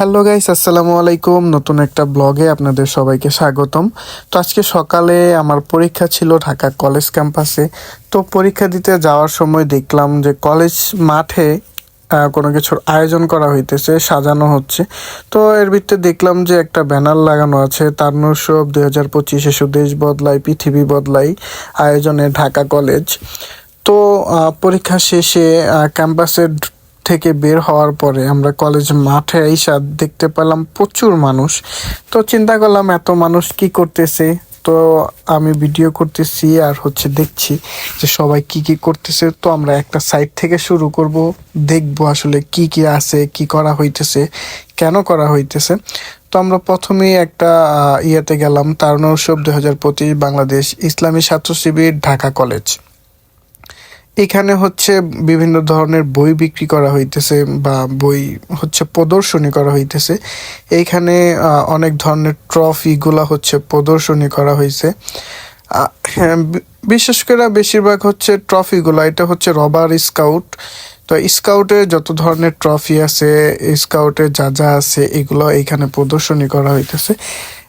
Hello guys, আসসালামু আলাইকুম। নতুন একটা ব্লগে আপনাদের সবাইকে স্বাগতম। তো আজকে সকালে আমার পরীক্ষা ছিল ঢাকা কলেজ ক্যাম্পাসে। তো পরীক্ষা দিতে যাওয়ার সময় দেখলাম যে কলেজ মাঠে কোনো কিছুর আয়োজন করা হইতেছে, সাজানো হচ্ছে। তো এর ভিতরে দেখলাম যে একটা ব্যানার লাগানো আছে তারুণ্য উৎসব দুই হাজার পঁচিশে সুদেশ বদলাই, পৃথিবী বদলাই আয়োজনে ঢাকা কলেজ। তো পরীক্ষা শেষে ক্যাম্পাসের থেকে বের হওয়ার পরে আমরা কলেজ মাঠে আইসা দেখতে পেলাম প্রচুর মানুষ। তো চিন্তা করলাম, এত মানুষ কি করতেছে? তো আমি ভিডিও করতেছি আর হচ্ছে দেখছি যে সবাই কি কি করতেছে। তো আমরা একটা সাইড থেকে শুরু করব, দেখব আসলে কি কি আছে, কি করা হইতেছে, কেন করা হইতেছে। তো আমরা প্রথমেই একটা ইয়েতে গেলাম তারুণ উৎসব দুই হাজার পঁচিশ বাংলাদেশ ইসলামী ছাত্র শিবির ঢাকা কলেজ। এখানে হচ্ছে বিভিন্ন ধরনের বই বিক্রি করা হইতেছে বা বই হচ্ছে প্রদর্শনী করা হইতেছে। এইখানে অনেক ধরনের ট্রফিগুলা হচ্ছে প্রদর্শনী করা হয়েছে হ্যাঁ, বিশেষ করে বেশিরভাগ হচ্ছে ট্রফিগুলা এটা হচ্ছে রবার স্কাউট তো স্কাউটে যত ধরনের ট্রফি আছে স্কাউটে যা যা আছে এগুলো এইখানে প্রদর্শনী করা হইতেছে।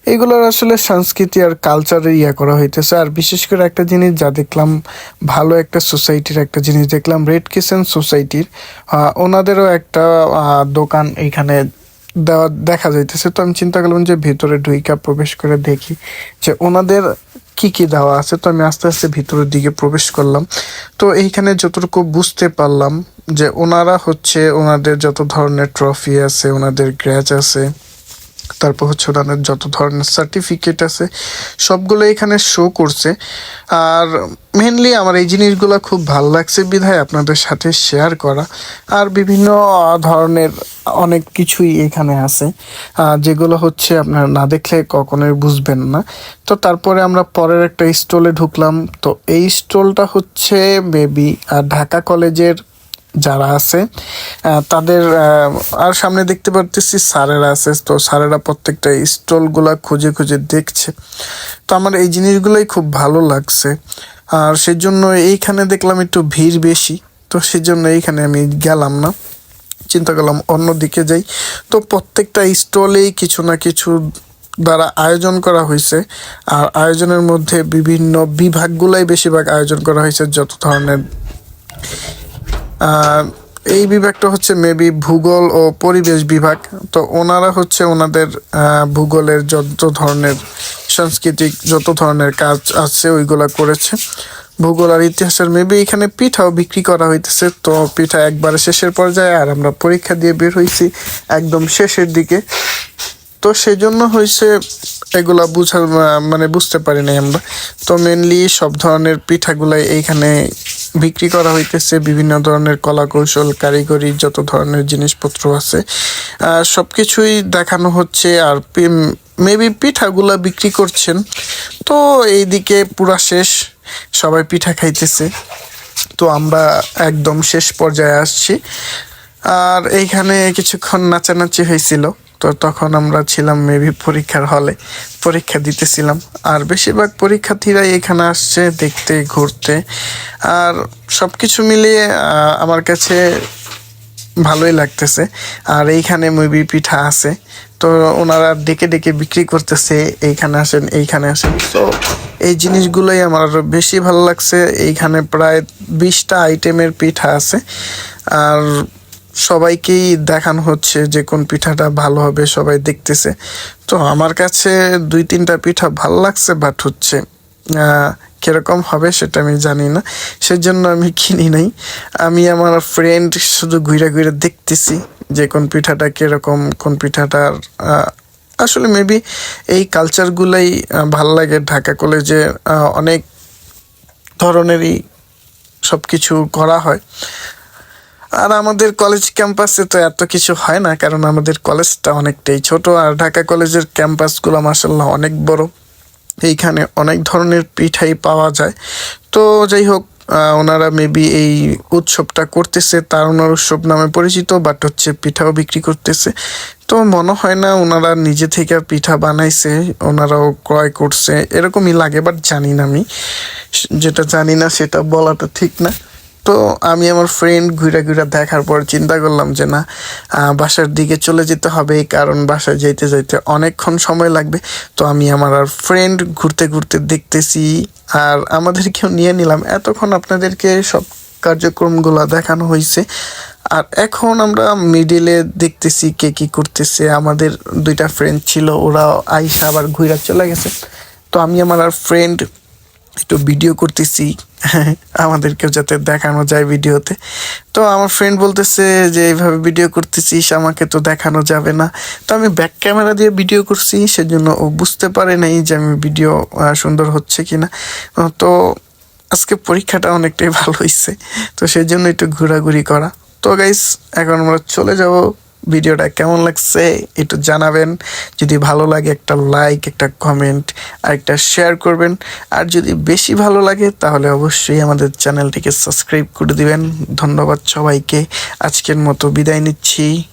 এগুলোর আসলে সংস্কৃতি আর কালচারের ইয়া করা হইতেছে। আর বিশেষ করে একটা জিনিস যা দেখলাম, ভালো একটা সোসাইটির একটা জিনিস দেখলাম রেড কিচেন সোসাইটির ওনাদেরও একটা দোকান এখানে দেওয়া, দেখা যাইতেছে। তো আমি চিন্তা করলাম যে ভিতরে ঢুইকা প্রবেশ করে দেখি যে ওনাদের কি কি দেওয়া আছে। তো আমি আস্তে আস্তে ভিতরের দিকে প্রবেশ করলাম। তো এইখানে যতটুকু বুঝতে পারলাম যে ওনারা হচ্ছে ওনাদের যত ধরনের ট্রফি আছে, ওনাদের গ্র্যাচ আছে তারপর হচ্ছে ওনাদের যত ধরনের সার্টিফিকেট আছে, সবগুলো এখানে শো করছে। আর মেনলি আমার এই জিনিসগুলো খুব ভালো লাগছে বিধায় আপনাদের সাথে শেয়ার করা। আর বিভিন্ন ধরনের অনেক কিছুই এখানে আছে। যেগুলো হচ্ছে আপনার না দেখলে কখনোই বুঝবেন না। তো তারপরে আমরা পরের একটা স্টলে ঢুকলাম। তো এই স্টলটা হচ্ছে বেবি ঢাকা কলেজের যারা আছে তাদের আর সামনে দেখতে পারতেছি স্যারেরা আছে। তো স্যারেরা প্রত্যেকটা স্টলগুলা খুঁজে খুঁজে দেখছে। তো আমার এই জিনিসগুলোই খুব ভালো লাগছে। আর সেজন্য এইখানে দেখলাম একটু ভিড় বেশি। তো সেই জন্য এইখানে আমি গেলাম না। চিন্তা করলাম অন্য দিকে যাই। তো প্রত্যেকটা স্টলেই কিছু না কিছু দ্বারা আয়োজন করা হয়েছে। আর আয়োজনের মধ্যে বিভিন্ন বিভাগগুলাই বেশিরভাগ আয়োজন করা হয়েছে, যত ধরনের এই বিভাগটা হচ্ছে মেবি ভূগোল ও পরিবেশ বিভাগ। তো ওনারা হচ্ছে ওনাদের ভূগোলের যত ধরনের সাংস্কৃতিক যত ধরনের কাজ আছে ওইগুলা করেছে। ভূগোল আর ইতিহাসের মেবি এখানে পিঠাও বিক্রি করা হইতেছে। তো পিঠা একবারে শেষের পর্যায়ে আর আমরা পরীক্ষা দিয়ে বের হয়েছি একদম শেষের দিকে। তো সেই জন্য হয়েছে এগুলা বুঝার মানে বুঝতে পারি নাই আমরা। তো মেনলি সব ধরনের পিঠাগুলাই এইখানে বিক্রি করা হইতেছে, বিভিন্ন ধরনের কলা কৌশল কারিগরি যত ধরনের জিনিসপত্র আছে সব কিছুই দেখানো হচ্ছে আর মেবি পিঠাগুলা বিক্রি করছেন। তো এইদিকে পুরা শেষ, সবাই পিঠা খাইতেছে। তো আমরা একদম শেষ পর্যায়ে আসছি। আর এইখানে কিছুক্ষণ নাচানাচি হয়েছিল তো তখন আমরা ছিলাম মেবি পরীক্ষার হলে পরীক্ষা দিতেছিলাম। আর বেশিরভাগ পরীক্ষার্থীরাই এখানে আসছে দেখতে, ঘুরতে। আর সব কিছু মিলিয়ে আমার কাছে ভালোই লাগতেছে। আর এইখানে মুবি পিঠা আছে। তো ওনারা ডেকে ডেকে বিক্রি করতেছে, এইখানে আসেন এইখানে আসেন। তো এই জিনিসগুলোই আমার আরও বেশি ভালো লাগছে। এইখানে প্রায় বিশটা আইটেমের পিঠা আছে। আর সবাইকেই দেখানো হচ্ছে যে কোন পিঠাটা ভালো হবে, সবাই দেখতেছে। তো আমার কাছে দুই তিনটা পিঠা ভালো লাগছে বাট হচ্ছে কীরকম হবে সেটা আমি জানি না। সেজন্য আমি কিনি নাই। আমি আমার ফ্রেন্ড শুধু ঘুরে ঘুরে দেখতেছি যে কোন পিঠাটা কীরকম, কোন পিঠাটার আসলে মেবি এই কালচারগুলাই ভালো লাগে। ঢাকা কলেজে অনেক ধরনেরই সব কিছু করা হয়। আর আমাদের কলেজ ক্যাম্পাসে তো এত কিছু হয় না, কারণ আমাদের কলেজটা অনেকটাই ছোট আর ঢাকা কলেজের ক্যাম্পাসগুলো মাসাল্লাহ অনেক বড়। এইখানে অনেক ধরনের পিঠাই পাওয়া যায়। তো যাই হোক ওনারা মেবি এই উৎসবটা করতেছে, তার ওনার উৎসব নামে পরিচিত বাট হচ্ছে পিঠাও বিক্রি করতেছে। তো মনে হয় না ওনারা নিজে থেকে পিঠা বানাইছে, ওনারাও ক্রয় করছে, এরকমই লাগে বাট জানি না আমি। যেটা জানি না, সেটা বলাটা ঠিক না। তো আমি আমার ফ্রেন্ড ঘুরে ঘুরে দেখার পর চিন্তা করলাম যে না বাসার দিকে চলে যেতে হবে কারণ বাসায় যেতে যেতে অনেকক্ষণ সময় লাগবে। তো আমি আমার আর ফ্রেন্ড ঘুরতে ঘুরতে দেখতেছি আর আমাদেরকেও নিয়ে নিলাম। এতক্ষণ আপনাদেরকে সব কার্যক্রমগুলো দেখানো হয়েছে। আর এখন আমরা মিডিলে দেখতেছি কে কি করতেছে। আমাদের দুইটা ফ্রেন্ড ছিল ওরা আইসা আবার ঘুরে চলে গেছে। তো আমি আমার আর ফ্রেন্ড একটু ভিডিও করতেছি। আমাদেরকেও যাতে দেখানো যায় ভিডিওতে তো। আমার ফ্রেন্ড বলতেছে যে এইভাবে ভিডিও করতেছিস আমাকে তো দেখানো যাবে না। তো আমি ব্যাক ক্যামেরা দিয়ে ভিডিও করছি সেজন্য ও বুঝতে পারে নাই যে আমি ভিডিও সুন্দর হচ্ছে কিনা। আহ, তো আজকে পরীক্ষাটা অনেকটাই ভালো হয়েছে তো সেই জন্য একটু ঘোরাঘুরি করা। তো গাইস এখন আমরা চলে যাব ভিডিওটা কেমন লাগছে একটু জানাবেন। যদি ভালো লাগে একটা লাইক একটা কমেন্ট আর একটা শেয়ার করবেন। আর যদি বেশি ভালো লাগে, তাহলে অবশ্যই আমাদের চ্যানেলটিকে সাবস্ক্রাইব করে দিবেন। ধন্যবাদ সবাইকে। আজকের মতো বিদায় নিচ্ছি।